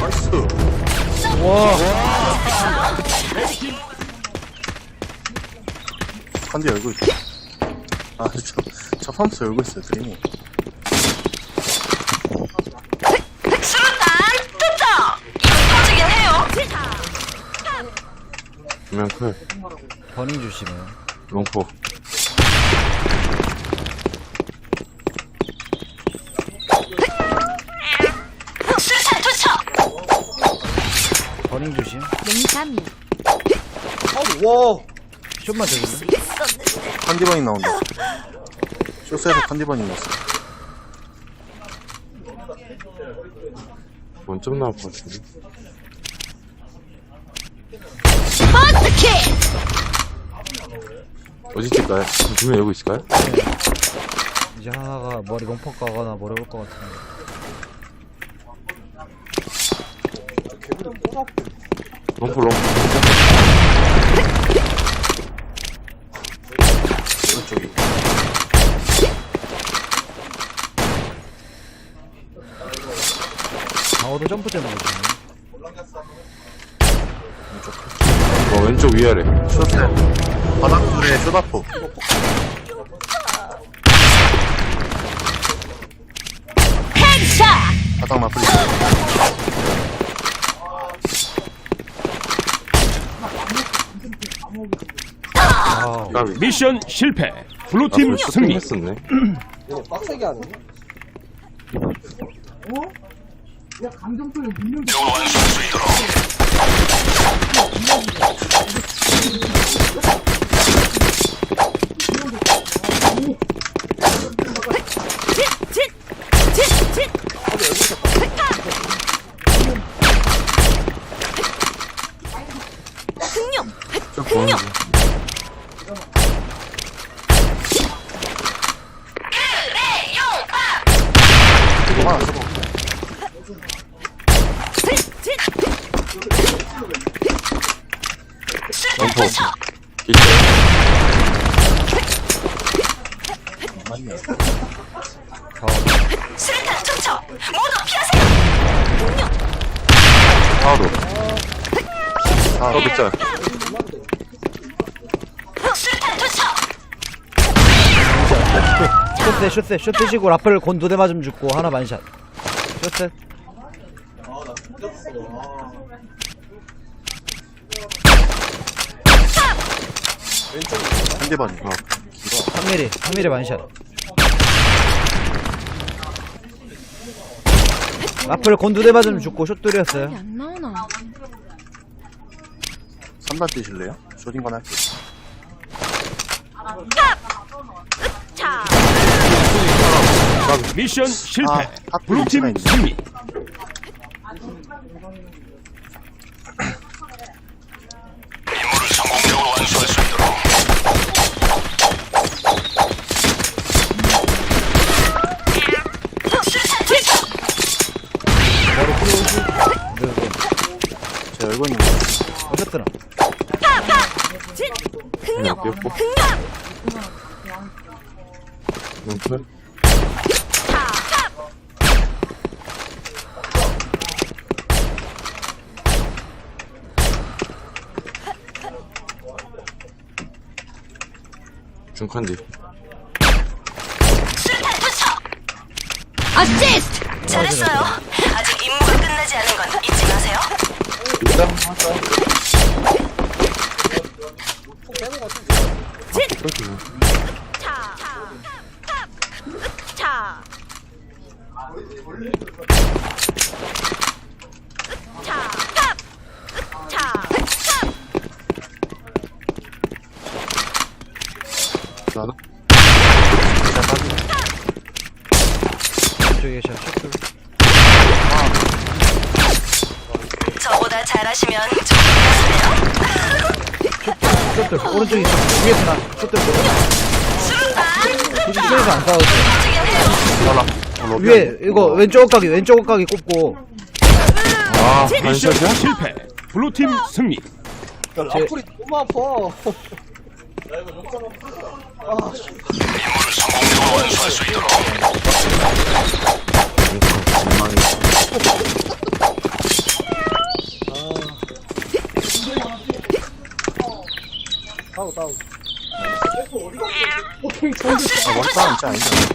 마세요. 와 한대 열고 있어. 아, 저, 저 펌프 열고 있어요, 드림이. 두명 클. 버닝 조심해 롱포. 수류탄 투척! 버닝 조심 냉삼이 좀만 더 줄래? 컨디버닝 나온다. 쇼스에서 컨디버닝 났어. 원점 나올 것 같은데. 어디 있을까요? 두명 여기 있을까요? 이제 하나가 머리 롱퍼 가거나 머리 올것 같은데 롱포, 롱포. 오른쪽이. 강호도 점프 때문에 조심해 어, 왼쪽 위아래. 쇼스. 바닥줄에 쇼다포. 헤드샷! 바닥 마플리. 아 까비. 미션 실패. 아, 블루팀 벌써 승리. 했었네. 좀 보는 중. 이거 하나 써봐. 수류탄 롱 포. 투척! 기차. 수류탄 투척! 모두 피하세요! 하나도. 아, 어, 밑자. 수류탄 투척! 뜨시고 라플 곤 두 대 맞으면 죽고 하나 만샷 쇼세 컨디버닝. 어. 3mm 3mm 만샷 라플 곤두대 맞으면 죽고 숏돌이었어요 안 나오나 3단 뛰실래요? 쇼딩건 할게요. 자! 미션 실패. 아, 블루팀 있네. 승리. 수류탄 투척! 제 열고 있는 거. 어쨌든 그냥 뛰었고. 수류탄 투척! 어시스트! 잘했어요. 아직 임무가 끝나지 않은 건 잊지 마세요. 자! 자! 자! 자! 나도. 이쪽에 샷 숏돌 저보다 잘하시면 좀 숏돌 오른쪽에 있어 위에서 나 숏돌 수류탄! 뒤에서 안돼 터지긴 해요. 로비 위에 아니야? 이거 왼쪽 각이 왼쪽 각이 꼽고 아, 미션 반샷이야? 실패. 블루팀 승리. 야, 라플이 너무 아파. 다운, 다운. 아, 원싸움 진짜 아니잖아.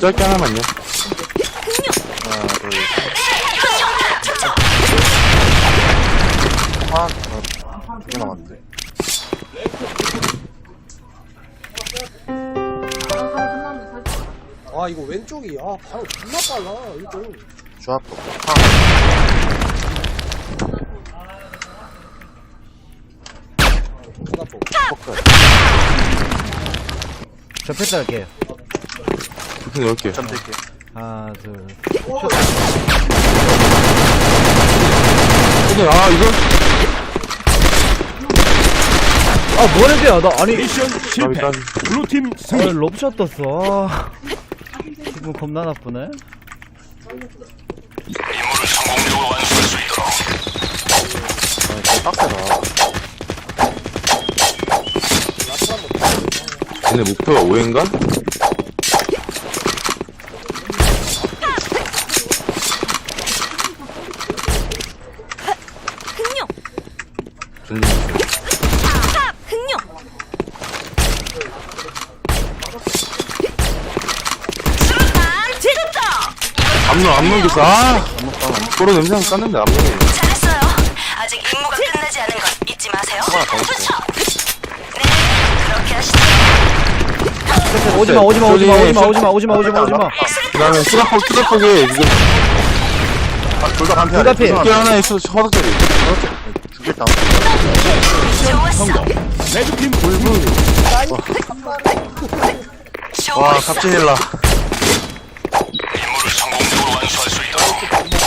짧게 하나만요. 하나, 둘, 하나, 어, 두개 남았는데. 아, 이거 왼쪽이, 아, 바로 존나 빨라, 이거. 존나 빠. 포크. 저 패스 할게요 부팅 넣을게. 점 될게. 하나 둘 근데, 아, 이거? 아 뭐래도야 나 아니 미션 실패. 까비. 블루팀 아, 승리. 롭샷 떴어 아, 기분 겁나 나쁘네 임무를 성공적으로 완수할 수 있도록 아, 되게 빡세다. 얘네 목표가 5인가? 흥룡 존나 탑 흥룡 수류탄 지금도 암로 암로 아! 도로 냄새가 깠는데, 암로. 잘했어요. 아직 임무가 끝나지 않은 건 잊지 마세요. 하나 더 있어요. 투척. 네, 그렇게 하시죠. 오지마 오지마 오지마 오지마 오지마 오지마 오지마 오지마 그 다음에 수납폭, 수납폭에, 이거, 아, 둘다 피. 두개 하나에 수, 허벅다리. 죽겠다. 좋았어. 성공. 레드팀 와, 좋았어. 갑진일라. 좋았어.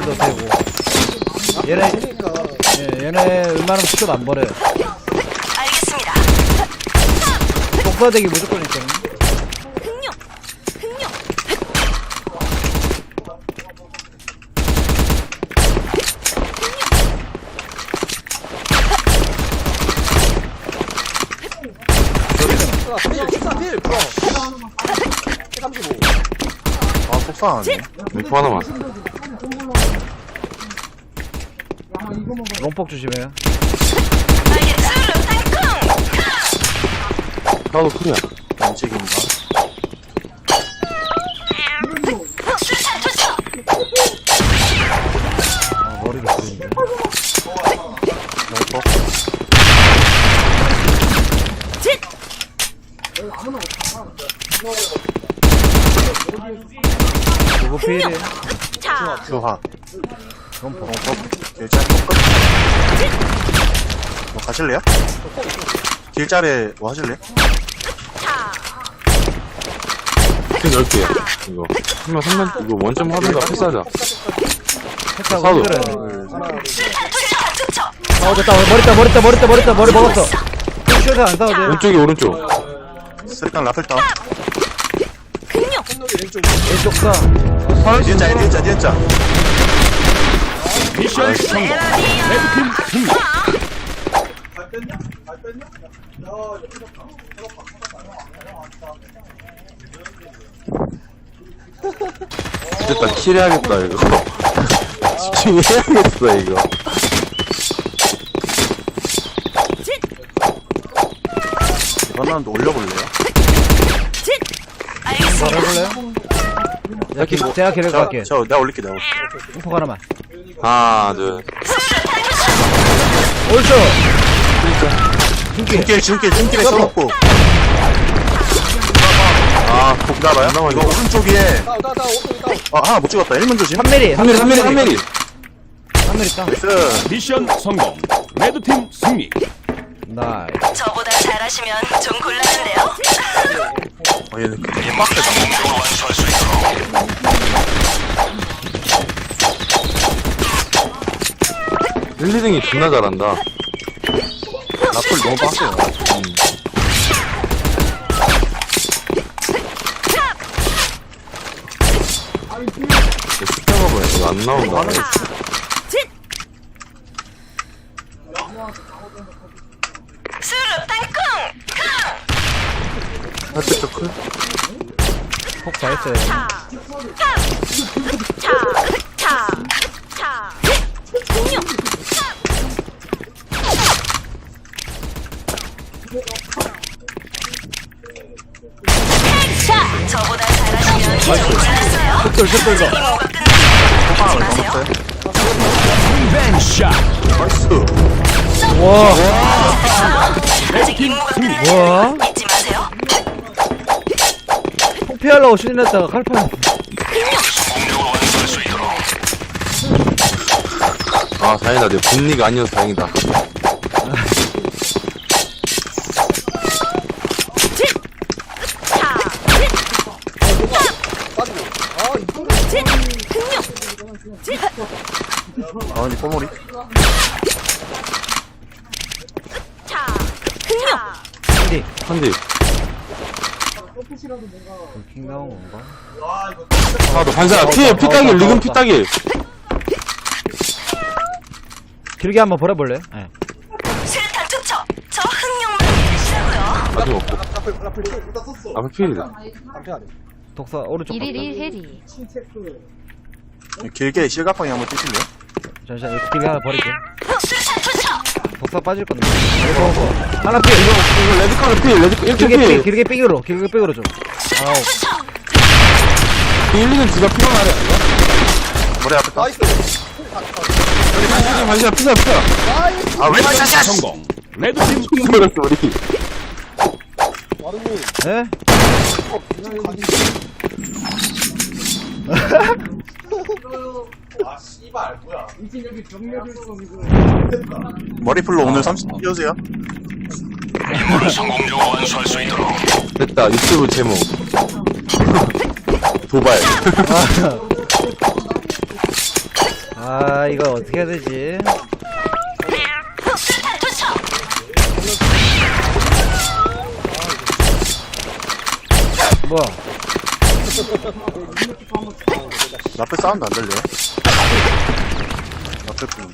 킬도 되고 얘네. 예, 얘네 웬만하면 스톱 안 버려요 알겠습니다. 복사대기 무조건 흥룡, 흥룡. 아, 필, 필사 필, 브로. 35. 아, 속상하네. 멘트 하나만. 롱폭 조심해요. 나도 그래. 안 책임다. 아, 머리를 부리네. 누구 이건 뭐, 길자리 꺾어? 뭐 가실래요? 길자리 뭐 하실래요? 좀 넓게 이거. 한번 한번 이거 원점 화면과 네, 패스하자. 사도 어 네, 네. 됐다. 머리 따 머리 따 머리 따 머리 따 머리 먹었어. 슈에서 안 싸워도 왼쪽이 오른쪽. 쓰리탄 라플타 왼쪽 싸. 닌자 닌자 닌자. 미션 성공. 레드팀 승리. 됐다, 킬해야겠다, 이거. 집중해야겠어, 이거. 라운드 올려볼래요? 알겠습니다. 해볼래요? 제가 길, 제가 길을 저, 갈게 저, 내가 올릴게, 내가 올릴게. 롱폭 하나만 하나, 둘. 옳죠 중길 중길, 중길, 중길에 써놓고. 아, 복나봐요? 이거 오른쪽 위에, 다운, 다운, 다운, 오른쪽이 다운. 아, 하나 못 찍었다. 1문 조심. 3mm 3mm, 3mm, 3mm. 3mm 땅 나이스. 미션 성공. 레드팀 승리. 나이 저보다 잘하시면 좀 곤란한데요. 어, 얘는 되게 빡세다. 릴리딩이 존나 잘한다. 라플 너무 빡세요. 숫자가 뭐야? 이거 안 나온다. 수루 땅콩 하트 초크? 폭 잘했어요. 잊지 마세요 벤샷. 와, 아직 임무가 끝나면 뭐야? 잊지 마세요 폭 피하려고 신냈다가 칼판. 아, 다행이다. 내 분리가 아니어서 다행이다. 빠지고. 아, 이거 아, 이 꼬물이. 디 한디. 킹 나온 건가? 아, 너 반사. 피, 피따길, 리금 피따길. 길게 한번 버려볼래요? 네. 실탄 투척 저 흥룡만 믿으시라고요 아직 없고. 앞에. 안 돼. 독사 오른쪽. 일일이 해리 길게 실각방에 한번 뛰실래요? 잠시만, 이거 길게 하나 버릴게. 독사 빠질 건데. 하나 필. 이거 레드카드 필, 레드, 1킬 길게 삐, 필. 길게 삐으로 길게 삐으로 좀. 아우. 빌리는 두가 피가 나래. 머리 앞에 딱. 나이스. 반사, 반사, 피자, 피자. 아, 왜 맞아, 성공. 레드팀 버렸어, 우리. 와르님. 예? 머리풀로 오늘 30 띄우세요. 됐다, 유튜브 제목. 도발. 아, 이거 어떻게 해야 되지? 투척 뭐야? 라플 사운드 안 들려요? 뿐.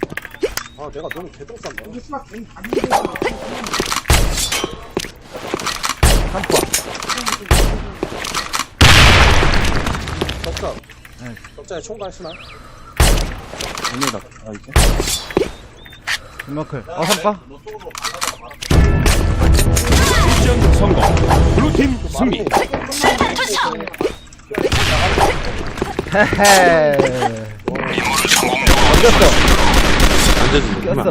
아, 내가 너무 개똥 싼다. 덕자. 덕자에 총괄 쓰나? 아니다. 아, 이게? 이만큼. 어, 삼바? 미션 성공. 블루팀 승리. 실탄 투척 헤헤. 앉아주면. 꼈어.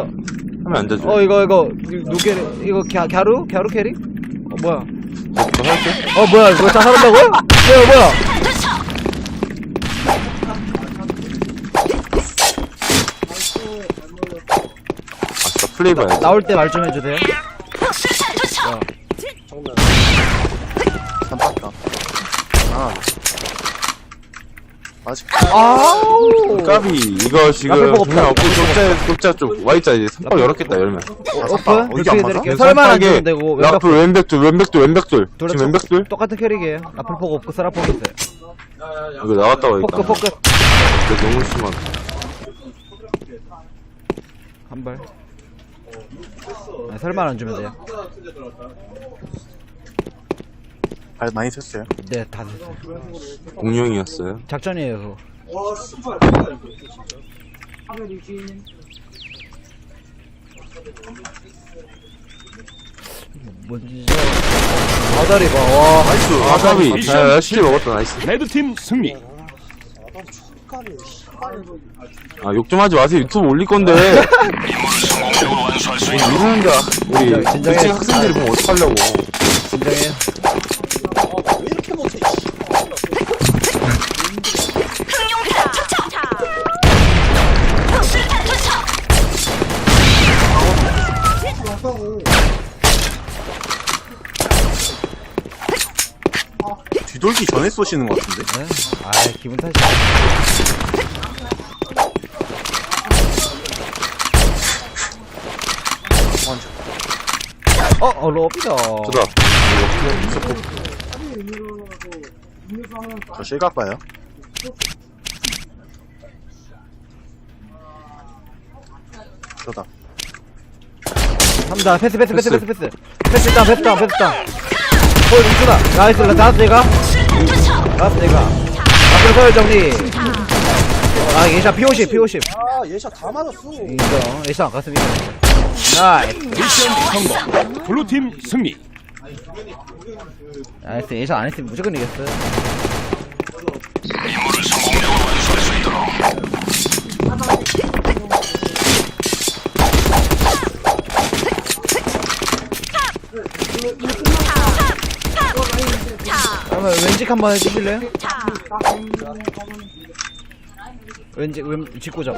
하면 앉아줘. 어, 이거, 이거, 누게, 이거, 갸, 갸루? 갸루 캐리? 어, 뭐야? 너 할게. 어, 뭐야? 이거 다 사는다고요? 뭐야, 뭐야? 투척 아싸, 플레이 봐야지. 나올 때 말 좀 해주세요. 실탄 투척 정면. 삼박다. 아. 아직. 아우! 까비, 이거 지금. 보고 없다. 없고, 독자, 독자 쪽, Y자 이제 선박 열었겠다, 열면. 오픈? 어, 이게 안 맞아? 해드릴게요. 설마 안 주면 되고, 왼쪽 라플 왼백돌, 왼백돌, 왼백돌. 둘 지금 왼백돌? 똑같은 캐릭이에요. 라플 포고 없고, 쓰라 포고 있어요. 이거 나왔다고 하니까. 포크, 포크. 이거 너무 심한. 한 발. 아, 설마 안 주면 돼요. 발 많이 샜어요. 네, 다 됐어요. 공룡이었어요. 작전이에요, 그거. 뭔지, 저, 아다리 봐, 와. 나이스. 아, 까비. 미션 야, 실리 먹었다, 나이스. 레드팀 승리. 아, 욕 좀 하지 마세요. 유튜브 올릴 건데. 뭐 이러는데, 우리, 진정- 진정해. 학생들이 보면 어떡하려고. 진정해. 못해, 씨. 흥룡탄 투척 실탄 투척 뒤돌기 전에 쏘시는 것 같은데? 네? 아이, 기분. 먼저. 어, 어, 로비다. 저다. 저 실각 봐요. 저다. 갑니다. 패스, 패스, 패스, 패스, 패스. 패스. 패스 패스 다운, 패스 다운. 볼 뭉쳐다. 나이스, 나이스, 내가. 나이스, 내가. 앞으로 서열 정리. 아, 예샤 P50, P50. 아 얘샷 다 맞았어 인정. 예샤 갔습니다. 나이스. 미션 성공. 블루팀 승리. 나이스. 예샤 안 했으면 무조건 이겼어요. 그러면 왼직 한번 해주실래요? 왼직, 왼, 직구점.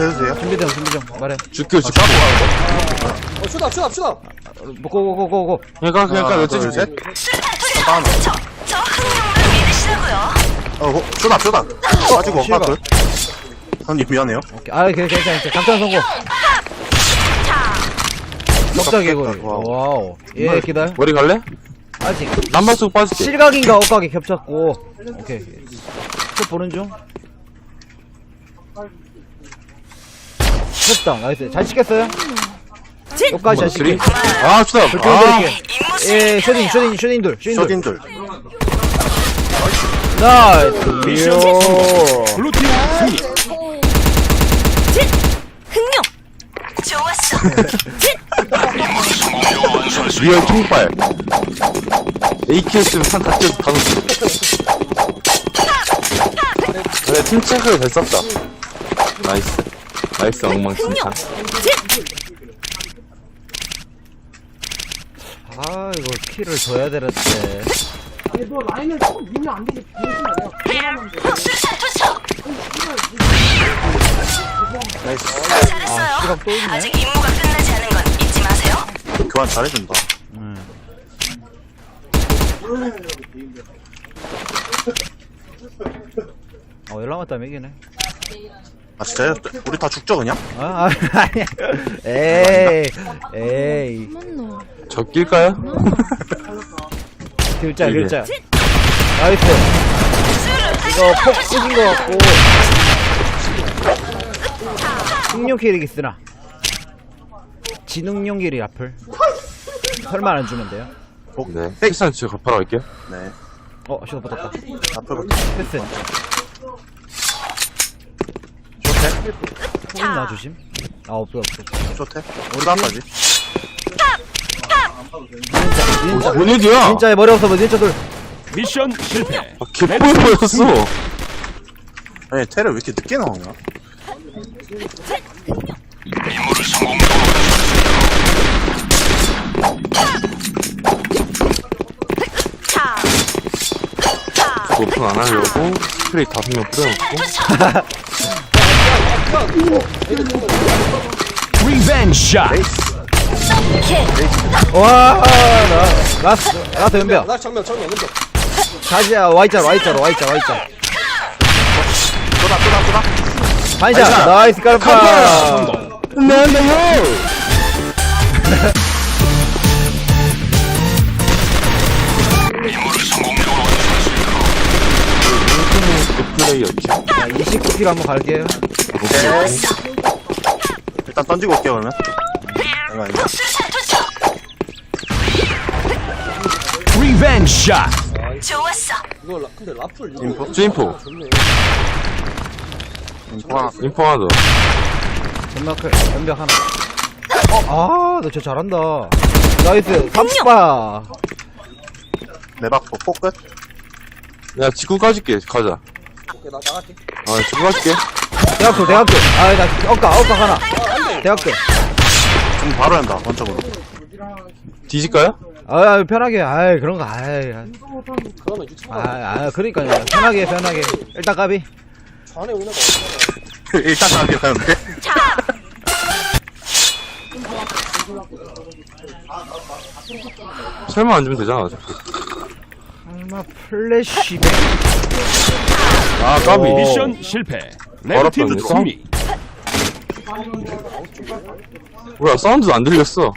하나 세주세요. 준비점, 준비점. 말해. 죽겨, 죽겨. 어 슈다 슈다 슈다 고고고고고. 그러니까, 그러니까, 하나, 몇 둘, 줄 셋. 투척. 저 흥룡을 믿으시라고요. 어, 호, 쇼다, 쇼다. 빠지고. 하나, 둘. 선님 미안해요. 오케이. 아, 괜찮아, 괜찮아. 장전 성공. 넉자 개구리. 와우. 와우. 예, 기다려. 머리 갈래? 아직. 남발 쓰고 빠질게. 실각인가 억각이 겹쳤고. 오케이. 또 보는 중. 됐다. 나이스. 잘 시켰어요? 여기까지 잘 쓰리? 시켰 아. 그렇게 아, 예. 쇼딘, 쇼딘, 쇼딘들. 쇼딘들. 쇼딘들. 나이스. 미션 요. 블루팀 승리. 흥룡. 좋았어. 리얼. AK였으면 산다 뛰어서 다 넣었어. 그래, 팀 체크를 잘 썼다. 나이스. 나이스, 엉망진창. 아, 이거 키를 줘야 되는데. 수류탄 투척. 나이스. 잘했어요. 아, 시각 또 있네. 아직 임무가 끝나지 않은 건 잊지 마세요. 교환 잘해준다. 어, 연락 왔다면 이기네. 아, 진짜요? 우리 다 죽죠, 그냥? 아, 아, 아니야. 에이, 에이. 저 낄까요? 글자, 이게. 글자. 나이스. 이거 폭 쓰신 것 같고. 흥룡 캐릭이 쓰나? 진흥룡 캐릭 앞을. 설마 안 주면 돼요? 네. 패스한 제가 갚아러 갈게요. 네. 어, 시도 붙었다. 앞으로부터. 패스. 있나, 조심? 아, 없어, 없어. 쇼테? 우리 다까지. 진짜, 진짜. 뭔 얘기야? 진짜에 머리 없어, 진짜 돌. 미션 실패. 아, 개뿔 보였어. 아니, 테를 왜 이렇게 늦게 나오냐? 오픈 안 하려고 스프레이 다섯 명 뿌려놓고. 리벤지 샷. 와, 나, 라스, 라스 연병. 나 정면 정면 왼쪽 다시야, Y자로, Y자로, Y자, Y자. 쏘다, 쏘다, 쏘다. 반샷, 나이스 깔파. 성공. 플레이였지. 자, 29킬 한번 갈게요. 일단 던지고 올게요, 그러면. 수류탄 투척. 리벤지 샷. 좋았어. 이거 라, 근데 라플 이거 인포? 주인포. 좋네 인포 하나. 인포 하나 더. 연막클, 연벽 하나. 어, 아, 너 진짜 잘한다. 나이스, 삼바. 내 박포, 포 끝? 야, 직구 까줄게. 가자. 오케이 나 나갈게 아, 직구 까줄게. 대학교, 대학교. 아, 나, 억까, 억까 하나. 대학교. 지금 바로 한다, 원적으로. 뒤질까요? 아, 편하게. 아이, 그런 거, 아이. 유튜브 아, 아, 그러니까요. 편하게, 편하게. 일단 까비. 전에 오는 거 없잖아 일단 가게 하는데? 설마 안 주면 되잖아, 어차피. 설마 플래시백. 아, 까비. 오. 미션 실패. 레드 팀 어렵다, 승리. 뭐야, 사운드도 안 들렸어.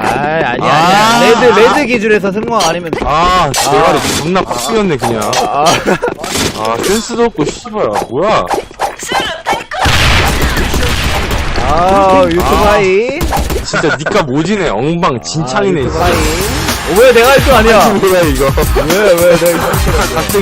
아이 아니야 아. 아니야 레드 레드 기준에서 승무원 아니면 아, 대가리 존나 빡치겠네, 그냥. 아 아, 센스도 없고, 씨발. 뭐야. 아, 유튜바이 진짜 니가 모지네. 엉망, 진창이네, 아. 유튜바이 왜 내가 할 줄 아니야 뭐야, 이거. 왜 왜 내가 할 줄 아니야